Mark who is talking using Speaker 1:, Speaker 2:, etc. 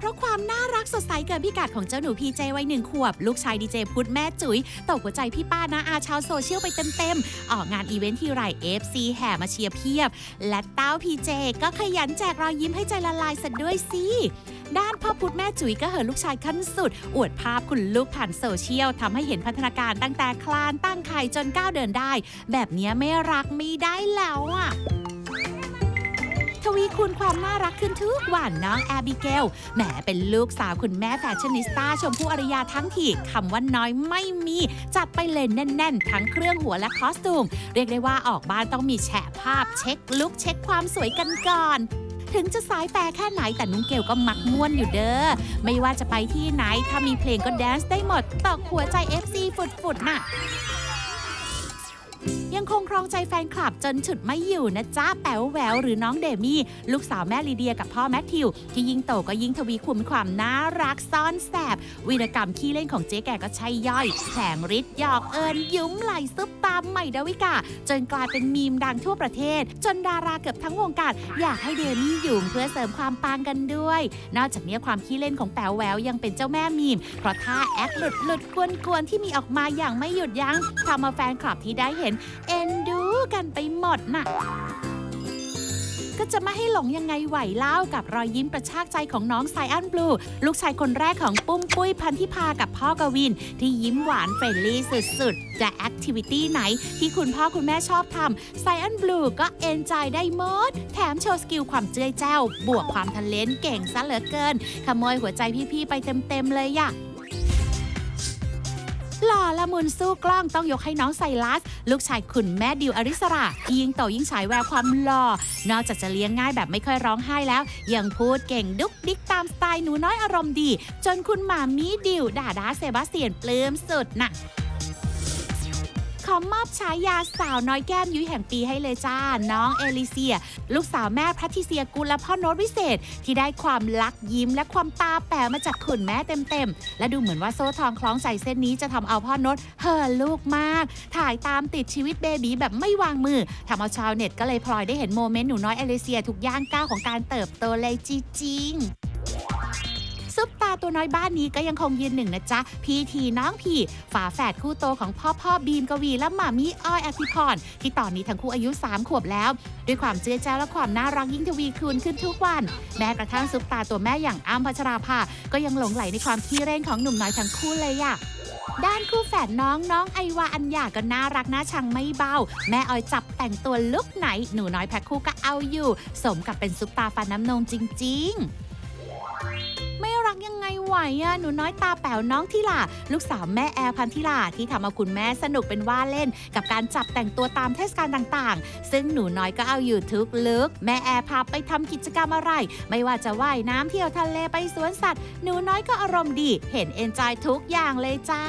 Speaker 1: เพราะความน่ารักสดใสเกินพิกัดของเจ้าหนูพีเจวัยหนึ่งขวบ ลูกชายดีเจพุทธแม่จุ๋ยตกหัวใจพี่ป้านาอาชาวโซเชียลไปเต็มๆ ออกงานอีเวนท์ที่ไร FC แห่มาเชียร์เพียบ และเต้าพีเจก็ขยันแจกรอยยิ้มให้ใจละลายซะด้วยสิด้านพ่อพุธแม่จุ๋ยก็เหินลูกชายขั้นสุด อวดภาพคุณลูกผ่านโซเชียลทำให้เห็นพัฒนาการตั้งแต่คลานตั้งไข่จนก้าวเดินได้ แบบนี้ไม่รักไม่ได้แล้วอะ ทวีคูณความน่ารักขึ้นทุกวันน้องแอบิเกลแหมเป็นลูกสาวคุณแม่แฟชั่นนิสต้าชมพู่อารยาทั้งทีคำว่าน้อยไม่มี จัดไปเลยแน่น ๆ ทั้งเครื่องหัวและคอสตูม เรียกได้ว่าออกบ้านต้องมีแฉะภาพเช็คลุกเช็คความสวยกันก่อนถึงจะสายแฟแค่ไหนแต่นุ้งเกลก็มักม่วนอยู่เด้อ ไม่ว่าจะไปที่ไหน ถ้ามีเพลงก็แดนซ์ได้หมดตอกหัวใจ FC ฝุดๆน่ะ ยังคงครองใจแฟนคลับจนฉุดไม่อยู่นะจ๊ะแป๋วแหววหรือน้องเดมี่ ลูกสาวแม่ลีเดียกับพ่อแมทธิว ที่ยิ่งโตก็ยิ่งทวีคูณความน่ารักซ่อนแสบ วีรกรรมขี้เล่นของเจ๊แก่ก็ใช่ย่อยแผลงฤทธิ์หยอกเอิญยุ้มไหลซุปตามใหม่ดาวิกา จนกลายเป็นมีมดังทั่วประเทศ จนดาราเกือบทั้งวงการอยากให้เดมี่อยู่เพื่อเสริมความปังกันด้วย นอกจากนี้ความขี้เล่นของแป๋วแหววยังเป็นเจ้าแม่มีม เพราะท่าแอคหลุดหลุดกวนๆที่มีออกมาอย่างไม่หยุดยั้งทำเอาแฟนคลับที่ได้เห็นเอ็นดูกันไปหมดน่ะ ก็จะไม่ให้หลงยังไงไหวเล่ากับรอยยิ้มประชากใจของน้องไซอันบลู ลูกชายคนแรกของปุ้มปุ้ยพันธิพากับพ่อกวิน ที่ยิ้มหวานเฟรนลี่สุดๆ จะแอคทิวิตี้ไหนที่คุณพ่อคุณแม่ชอบทำไซอันบลูก็เอนจอยได้หมด แถมโชว์สกิลความเจ้ยแจ้ว บวกความทันเลนเก่งซะเหลือเกิน ขโมยหัวใจพี่ๆไปเต็มๆเลยอะ หล่อละมุนสู้กล้องต้องยกให้น้องไซรัส ลูกชายคุณแม่ดิวอริสราที่ยิ่งโตยิ่งฉายแววความหล่อ นอกจากจะเลี้ยงง่ายแบบไม่ค่อยร้องไห้แล้ว ยังพูดเก่งดุ๊กดิ๊กตามสไตล์หนูน้อยอารมณ์ดี จนคุณหมามีดิวด่าดาเซบาสเตียนปลื้มสุดน่ะ อมอบฉายาสาวน้อยแก้มยุ้ยแห่งปีให้เลยจ้า น้องเอลิเซีย ลูกสาวแม่แพทริเซียกุลและพ่อโน้ตวิเศษ ที่ได้ความลักยิ้มและความตาแป๋วมาจากคุณแม่เต็มๆ และดูเหมือนว่าโซ่ทองคล้องใจเส้นนี้จะทำเอาพ่อโน้ตเห่อลูกมาก ถ่ายตามติดชีวิตเบบีแบบไม่วางมือทำเอาชาวเน็ตก็เลยพลอยได้เห็นโมเมนต์หนูน้อยเอลิเซียทุกย่างก้าวของการเติบโตเลยจริงๆาตัวน้อยบ้านนี้ก็ยังคงยืนหนึ่งนะจ๊ะ พีทีน้องพีฝาแฝดคู่โตของพ่อพ่อบีมกวีและหมามิอ้อยอธิพรที่ตอนนี้ทั้งคู่อายุ 3 ขวบแล้ว ด้วยความเจือจ้าและความน่ารักยิ่งทวีคูณขึ้นทุกวัน แม้กระทั่งซุปตาตัวแม่อย่างอ้ำพัชราภาก็ยังหลงไหลในความขี้เร่งของหนุ่มน้อยทั้งคู่เลยอะด้านคู่แฝดน้องน้องไอวาอัญญาก็น่ารักน่าชังไม่เบา แม่ออยจับแต่งตัวลุกไหน หนูน้อยแพ็คคู่ก็เอาอยู่ สมกับเป็นซุปตาฟันน้ำนมจริงๆไม่รัก ยังไงไหวอะหนูน้อยตาแป๋วน้องทิลาลูกสาวแม่แอร์พันธิลาที่ทำเอาคุณแม่สนุกเป็นว่าเล่น กับการจับแต่งตัวตามเทศกาลต่างๆ ซึ่งหนูน้อยก็เอาอยู่ทุกลึก แม่แอร์พาไปทำกิจกรรมอะไร ไม่ว่าจะว่ายน้ำเที่ยวทะเลไปสวนสัตว์ หนูน้อยก็อารมณ์ดี เห็นเอนจอยทุกอย่างเลยจ้า